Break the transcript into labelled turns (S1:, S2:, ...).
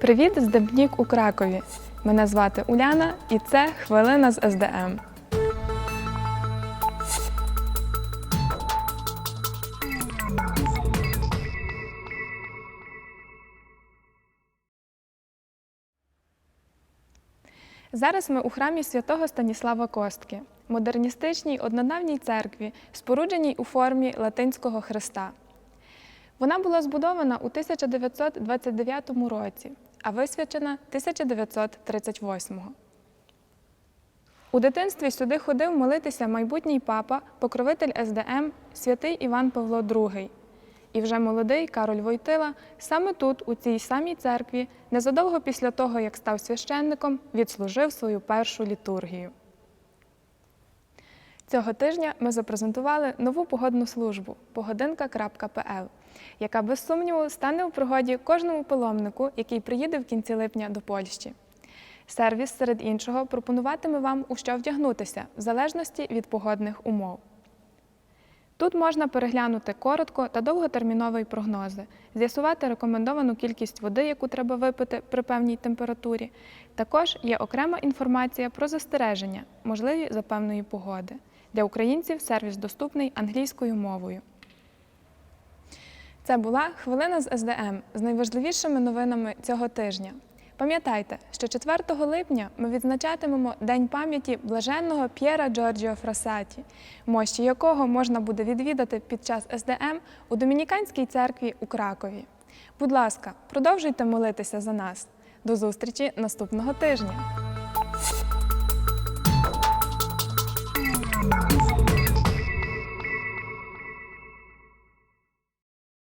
S1: Привіт з Дембнік у Кракові. Мене звати Уляна, і це хвилина з СДМ. Зараз ми у храмі святого Станіслава Костки, модерністичній однонавній церкві, спорудженій у формі латинського хреста. Вона була збудована у 1929 році, а висвячена 1938-го. У дитинстві сюди ходив молитися майбутній папа, покровитель СДМ, святий Іван Павло II. І вже молодий Кароль Войтила саме тут, у цій самій церкві, незадовго після того, як став священником, відслужив свою першу літургію. Цього тижня ми запрезентували нову погодну службу погодинка.пл, яка без сумніву стане у пригоді кожному паломнику, який приїде в кінці липня до Польщі. Сервіс, серед іншого, пропонуватиме вам, у що вдягнутися, в залежності від погодних умов. Тут можна переглянути коротко та довготермінові прогнози, з'ясувати рекомендовану кількість води, яку треба випити при певній температурі. Також є окрема інформація про застереження, можливі за певної погоди. Для українців сервіс доступний англійською мовою. Це була хвилина з СДМ з найважливішими новинами цього тижня. Пам'ятайте, що 4 липня ми відзначатимемо День пам'яті блаженного П'єра Джорджіо Фрасаті, мощі якого можна буде відвідати під час СДМ у Домініканській церкві у Кракові. Будь ласка, продовжуйте молитися за нас. До зустрічі наступного тижня!